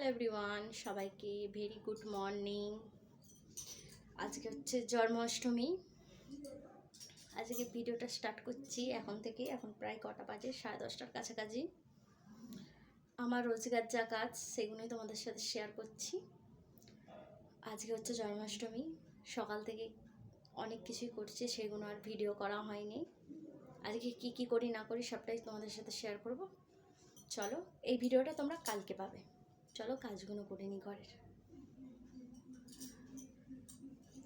Hello everyone সবাইকে very good morning আজকে হচ্ছে জন্মাষ্টমী। আজকে ভিডিওটা স্টার্ট করছি এখন থেকে, এখন প্রায় কটা বাজে, সাড়ে দশটার কাছাকাছি। আমার রোজগার যা কাজ, সেগুলোই তোমাদের সাথে শেয়ার করছি। আজকে হচ্ছে জন্মাষ্টমী, সকাল থেকে অনেক কিছুই করছি, সেগুলো আর ভিডিও করা হয়নি। আজকে কি কি করি না করি, সবটাই তোমাদের সাথে শেয়ার করব। চলো, এই ভিডিওটা তোমরা কালকে পাবে। চলো কাজগুলো করে নি ঘরের।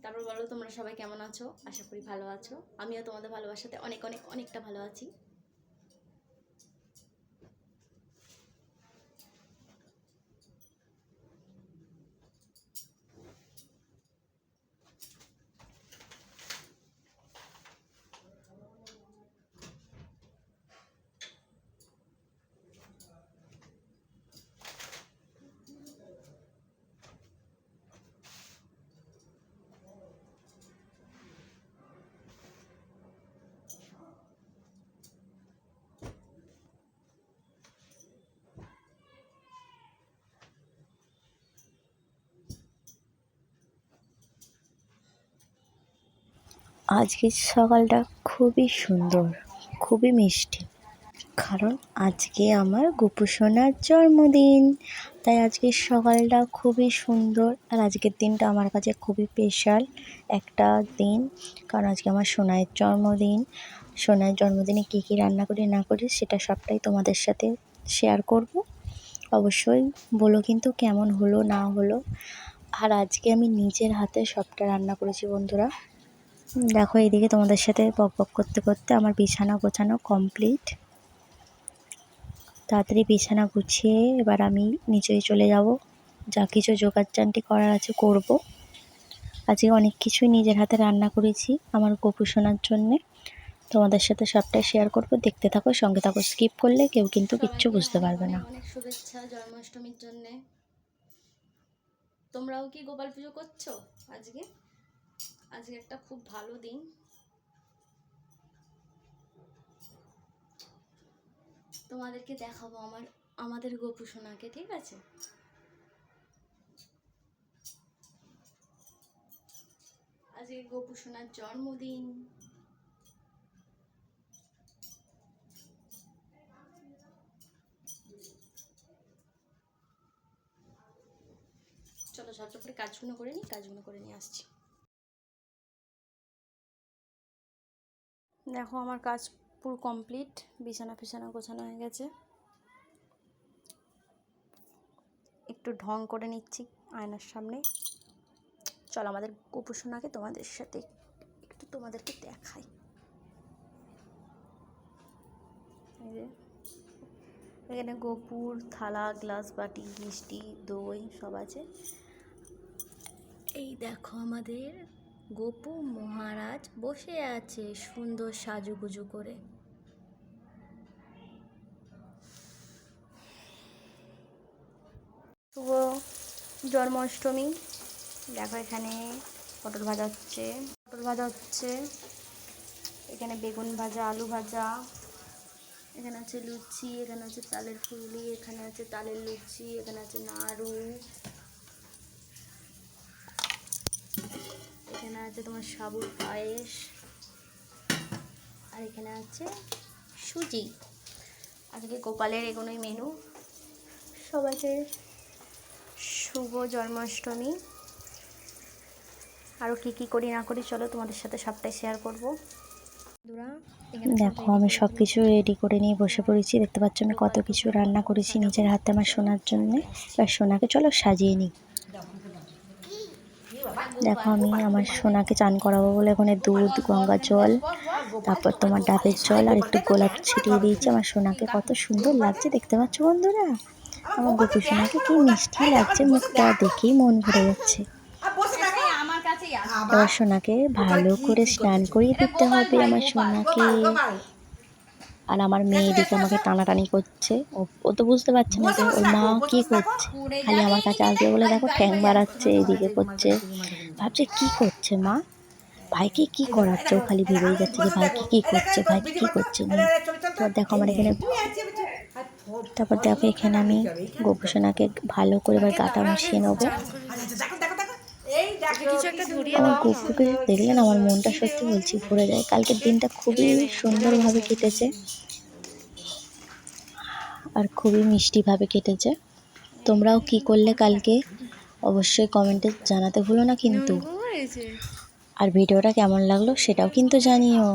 তারপর বলো তোমরা সবাই কেমন আছো? আশা করি ভালো আছো। আমিও তোমাদের ভালোবাসাতে অনেক অনেক, অনেকটা ভালো আছি। আজকের সকালটা খুবই সুন্দর, খুবই মিষ্টি। কারণ আজকে আমার গোপু সোনার জন্মদিন। তাই আজকের সকালটা খুবই সুন্দর আর আজকের দিনটা আমার কাছে খুবই স্পেশাল একটা দিন। কারণ আজকে আমার সোনাইয়ের জন্মদিন। সোনাইয়ের জন্মদিনে কী কী রান্না করি, না করি, সেটা সবটাই তোমাদের সাথে শেয়ার করব। অবশ্যই বলো কিন্তু কেমন হলো, না হলো। আর আজকে আমি নিজের হাতে সবটা রান্না করেছি বন্ধুরা। দেখো এইদিকে তোমাদের সাথে বক বক করতে করতে আমার বিছানা গোছানো কমপ্লিট তাড়াতাড়ি বিছানা গুছিয়ে এবার আমি নিচেই চলে যাব। যা কিছু জোগাড়জান্টি করার আছে করব। আজকে অনেক কিছুই নিজের হাতে রান্না করেছি আমার গপু শোনার জন্যে। তোমাদের সাথে সবটাই শেয়ার করব। দেখতে থাকো সঙ্গে থাকো স্কিপ করলে কেউ কিন্তু কিচ্ছু বুঝতে পারবে না। অনেক শুভেচ্ছা জন্মাষ্টমীর জন্য। তোমরাও কি গোপাল পুজো করছ আজকে? আজকে একটা খুব ভালো দিন। তোমাদেরকে দেখাবো আমার, আমাদের গোপু সোনাকে, ঠিক আছে? আজকে গোপু সোনার জন্মদিন। চলো ঝটঝট করে কাজগুলো করে নিই, কাজগুলো করে নিয়ে আসছি। দেখো আমার কাজ পুরো কমপ্লিট, বিছানা ফিছানা গোছানো হয়ে গেছে। একটু ঢং করে নিচ্ছি আয়নার সামনে। চল আমাদের গোপুসোনাকে তোমাদের সাথে একটু তোমাদেরকে দেখাই। এখানে গোপুর, থালা, গ্লাস, বাটি, মিষ্টি, দই সব আছে। এই দেখো আমাদের গোপু মহারাজ বসে আছে সুন্দর সাজুগুজু করে। শুভ জন্মাষ্টমী। দেখো এখানে পটল ভাজা হচ্ছে। পটল ভাজা হচ্ছে। এখানে বেগুন ভাজা, আলু ভাজা। এখানে আছে লুচি, এখানে আছে তালের ফুললি এখানে আছে তালের লুচি, এখানে আছে নাড়ু। এখানে আছে তোমার সাবুর পায়েস। আর এখানে আছে সুজি। আজকে গোপালের এগুলোই মেনু সবাইকে শুভ জন্মাষ্টমী। আরও কী কী করি না করি চলো তোমাদের সাথে সবটাই শেয়ার করব। দেখো আমি সব কিছু রেডি করে নিয়ে বসে পড়েছি। দেখতে পাচ্ছ আমি কত কিছু রান্না করেছি নিজের হাতে আমার সোনার জন্যে। এবার সোনাকে চলো সাজিয়ে নিই। দেখো আমি আমার সোনাকে চান করাবো বলে ওখানে দুধ গঙ্গা জল তারপর তোমার ডাবের জল আর একটু গোলাপ ছিটিয়ে দিয়েছি। আমার সোনাকে কত সুন্দর লাগছে দেখতে পাচ্ছ বন্ধুরা? আমার গোপু সোনাকে কি মিষ্টি লাগছে মুখটা দেখেই মন ভরে যাচ্ছে। এবার সোনাকে ভালো করে স্নান করিয়ে দিতে হবে। আমার সোনাকে আর আমার মেয়ে এদিকে আমাকে টানাটানি করছে। ও- তো বুঝতে পারছে না যে ওর মা কি করছে। খালি আমার কাছে আসবে বলে দেখো ঠ্যাং বাড়াচ্ছে এইদিকে করছে। ভাবছে কি করছে মা? ভাইকে কি করাচ্ছে? ও খালি ভেবেই যাচ্ছে যে ভাইকে কি করছে ভাইকে কি করছে এবার দেখো আমার এখানে তারপর দেখো এখানে আমি গোপুসোনাকে ভালো করে এবার গাটা মিশিয়ে নেব। আমার দাও। গপুকে দেখলে না আমার মনটা সত্যি বলছি ভরে যায়। কালকের দিনটা খুবই সুন্দরভাবে কেটেছে। আর খুবই মিষ্টিভাবে কেটেছে। তোমরাও কি করলে কালকে? অবশ্যই কমেন্টে জানাতে ভুলো না কিন্তু। আর ভিডিওটা কেমন লাগল সেটাও কিন্তু জানিও।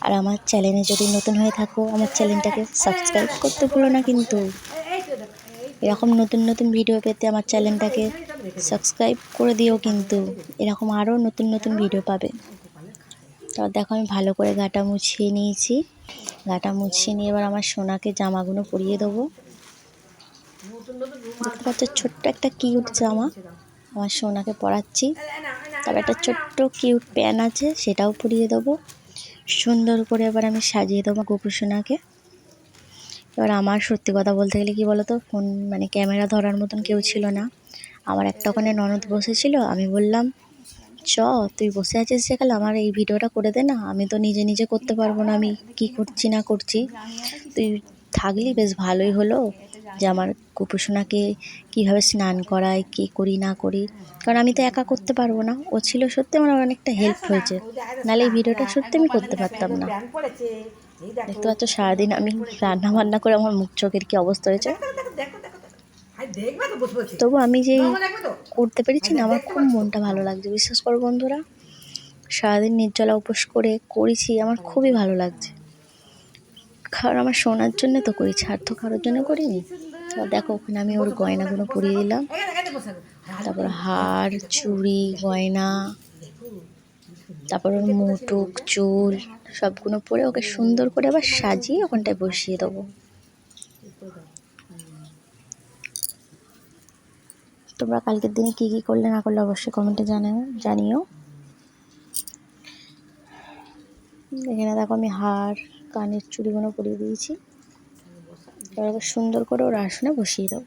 আর আমার চ্যানেলে যদি নতুন হয়ে থাকো আমার চ্যানেলটাকে সাবস্ক্রাইব করতে ভুলো না কিন্তু। এরকম নতুন নতুন ভিডিও পেতে আমার চ্যানেলটাকে সাবস্ক্রাইব করে দিও কিন্তু এরকম আরও নতুন নতুন ভিডিও পাবে। তো দেখো, আমি ভালো করে গাটা মুছিয়ে নিয়েছি। গাটা মুছিয়ে নিয়ে এবার আমার সোনাকে জামাগুলো পরিয়ে দেবো। দেখতে পাচ্ছ, ছোট্ট একটা কিউট জামা আমার সোনাকে পরাচ্ছি। তবে একটা ছোট্ট কিউট প্যান আছে, সেটাও পরিয়ে দেবো। সুন্দর করে এবার আমি সাজিয়ে দেবো গোপু সোনাকে। এবার আমার সত্যি কথা বলতে গেলে কি বলতো, ফোন মানে ক্যামেরা ধরার মতন কেউ ছিল না। আমার একটা ওখানে ননদ বসেছিল, আমি বললাম, চ, তুই বসে আছিস সেখানে, আমার এই ভিডিওটা করে দে না, আমি তো নিজে নিজে করতে পারব না, আমি কি করছি না করছি। তুই থাকলি, বেশ ভালোই হলো যে আমার কুপুসোনাকে কীভাবে স্নান করাই, কী করি, না করি। কারণ আমি তো একা করতে পারব না, ও ছিল সত্যি আমার অনেকটা হেল্প হয়েছে। নাহলে এই ভিডিওটা সত্যি আমি করতে পারতাম না। দেখতে পাচ্ছ, সারাদিন আমি রান্না বান্না করে আমার মুখ চোখের কী অবস্থা হয়েছে? তবু আমি যে করতে পেরেছি না আমার খুব মনটা ভালো লাগছে বিশ্বাস করো বন্ধুরা। সারাদিন নির্জলা উপোস করে করেছি আমার খুবই ভালো লাগছে। কারণ আমার শোনার জন্য তো করেছি আর তো কারোর জন্য করিনি। দেখো ওখানে আমি ওর গয়নাগুলো পরিয়ে দিলাম। তারপর হার চুড়ি গয়না তারপর ওর মুটুক চুল সবগুলো পরে ওকে সুন্দর করে আবার সাজিয়ে ওখানটায় বসিয়ে দেবো। তোমরা কালকের দিনে কী কী করলে না করলে অবশ্যই কমেন্টে জানাও জানিও। এখানে দেখো আমি হার কানের চুড়িগুলো পরিয়ে দিয়েছি। এবার সুন্দর করে ওর আসনে বসিয়ে দেবো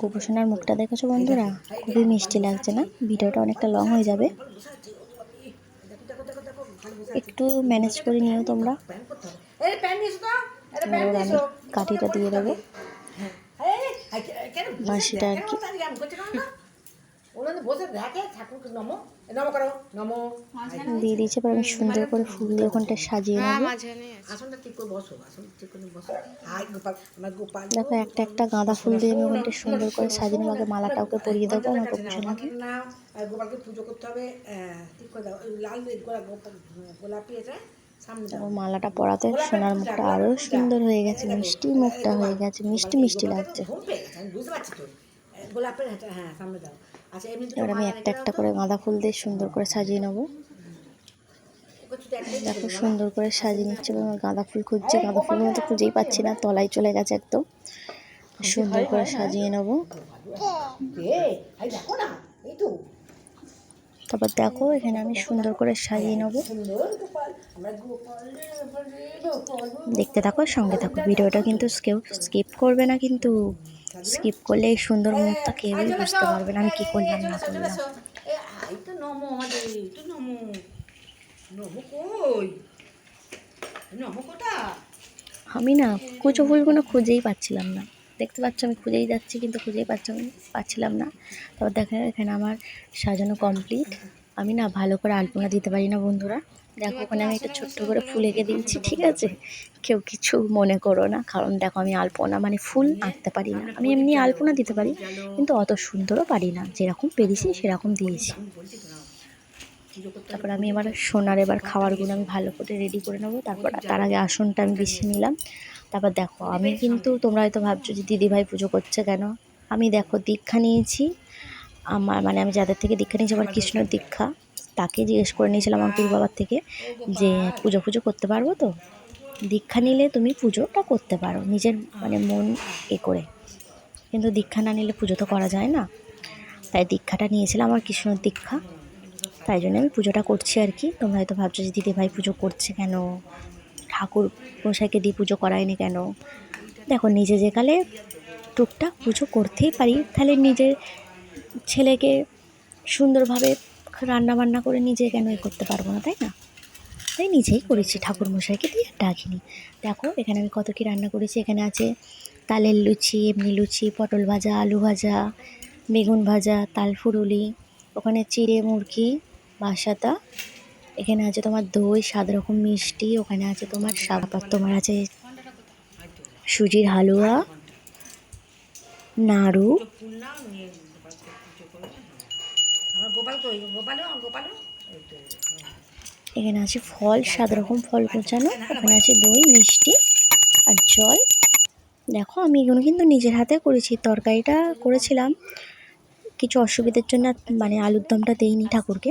গোপসোনার মুখটা দেখেছ বন্ধুরা? খুবই মিষ্টি লাগছে না? ভিডিওটা অনেকটা লং হয়ে যাবে। একটু ম্যানেজ করে নিও তোমরা। কাঠিটা দিয়ে দেবো। বাঁশিটা আর কি। দিয়ে দিয়েছে এবার আমি সুন্দর করে ফুল দিয়ে ওখানটা সাজিয়ে নেব। মাঝখানে আছে। আসনটা ঠিক করে বসো আসন ঠিক করে বসো। হাই গোপাল আমার গোপাল। দেখো একটা একটা গাঁদা ফুল দিয়ে আমি ওখানটা সুন্দর করে সাজিয়ে নেব। আগে মালাটা ওকে পরিয়ে দেবো আমার গোপসোনাকে না গোপালকে পুজো করতে হবে ঠিক করে দাও লাল গোলাপি এটা তারপর মালাটা পরাতে সোনার মুখটা আরও সুন্দর হয়ে গেছে মিষ্টি মুখটা হয়ে গেছে মিষ্টি মিষ্টি লাগছে। হ্যাঁ সামনে দাও আচ্ছা এবার আমি একটা একটা করে গাঁদা ফুল দিয়ে সুন্দর করে সাজিয়ে নেব। দেখো সুন্দর করে সাজিয়ে নিচ্ছে আমার গাঁদা ফুল খুঁজছি। গাঁদা ফুল মতো খুঁজেই পাচ্ছি না তলায় চলে গেছে একদম। সুন্দর করে সাজিয়ে নেব। তারপর দেখো এখানে আমি সুন্দর করে সাজিয়ে নেব। দেখতে থাকো সঙ্গে থাকো। ভিডিওটা কিন্তু কেউ স্কিপ করবে না কিন্তু। স্কিপ করলে এই সুন্দর মুহূর্তটা কেউই বুঝতে পারবে না আমি কি করলাম না করলাম। আমি না কুচো ফুলগুলো খুঁজেই পাচ্ছিলাম না। দেখতে পাচ্ছ আমি খুঁজেই যাচ্ছি কিন্তু খুঁজেই পাচ্ছি পাচ্ছিলাম না। তারপর দেখেন এখানে আমার সাজানো কমপ্লিট আমি না ভালো করে আলপনা দিতে পারি না বন্ধুরা। দেখো ওখানে আমি একটা ছোট্ট করে ফুল এঁকে দিয়েছি ঠিক আছে? কেউ কিছু মনে করো না কারণ দেখো আমি আলপনা মানে ফুল আঁকতে পারি না। আমি এমনি আলপনা দিতে পারি কিন্তু অত সুন্দরও পারি না। যেরকম পেরেছি সেরকম দিয়েছি। তারপর আমি এবার সোনার এবার খাবারগুলো আমি ভালো করে রেডি করে নেব। তারপর তার আগে আসনটা আমি বেশি নিলাম। তারপর দেখো আমি কিন্তু তোমরা হয়তো ভাবছ যে দিদিভাই পুজো করছে কেন? আমি দেখো দীক্ষা নিয়েছি। আমার মানে আমি যাদের থেকে দীক্ষা নিয়েছি আমার কৃষ্ণর দীক্ষা। তাকে জিজ্ঞেস করে নিয়েছিলাম আমার গুরু বাবার থেকে যে, পুজো পুজো করতে পারব তো? দীক্ষা নিলে তুমি পুজোটা করতে পারো, নিজের মানে মন এ করে। কিন্তু দীক্ষা না নিলে পুজো তো করা যায় না। তাই দীক্ষাটা নিয়েছিলাম আমার কৃষ্ণর দীক্ষা। তাই জন্য আমি পুজোটা করছি আর কি। তোমরা হয়তো ভাবছ যে, দিদিভাই পুজো করছে কেন? ঠাকুর মশাইকে দিয়ে পুজো করায়নি কেন? দেখো, নিজে যেকালে টুকটাক পুজো করতেই পারি, তাহলে নিজের ছেলেকে সুন্দরভাবে রান্না বান্না করে নিজে কেন এ করতে পারব না, তাই না? তাই নিজেই করেছি ঠাকুর মশাইকে দিয়ে ডাকিনি। দেখো, এখানে আমি কত কী রান্না করেছি, এখানে আছে তালের লুচি, এমনি লুচি, পটল ভাজা, আলু ভাজা, বেগুন ভাজা, তাল ফুরুলি, ওখানে চিড়ে মুরগি বাসাতা এখানে আছে তোমার দই সাত রকম মিষ্টি, ওখানে আছে তোমার সাপাত তোমার আছে সুজির হালুয়া, নাড়ু ফুল নাও নিয়ে গোপালকে পুজো করো আমার গোপাল কই? গোপালও গোপালও? এই তো হ্যাঁ। এখানে আছে ফল সাত রকম ফল কোচানো। ওখানে আছে দই মিষ্টি আর জল। দেখো আমি এগুলো কিন্তু নিজের হাতে করেছি। তরকারিটা করেছিলাম। কিছু অসুবিধার জন্য মানে আলুর দমটা দেইনি ঠাকুরকে।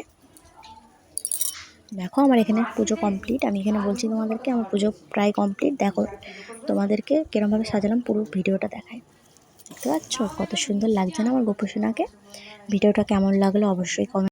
দেখো আমার এখানে পুজো কমপ্লিট। আমি এখানে বলছি তোমাদেরকে আমার পুজো প্রায় কমপ্লিট। দেখো তোমাদেরকে কিরমভাবে সাজালাম পুরো ভিডিওটা দেখায়। দেখতে পাচ্ছ? কত সুন্দর লাগছে না আমার গোপসোনাকে? ভিডিওটা কেমন লাগল অবশ্যই কমেন্ট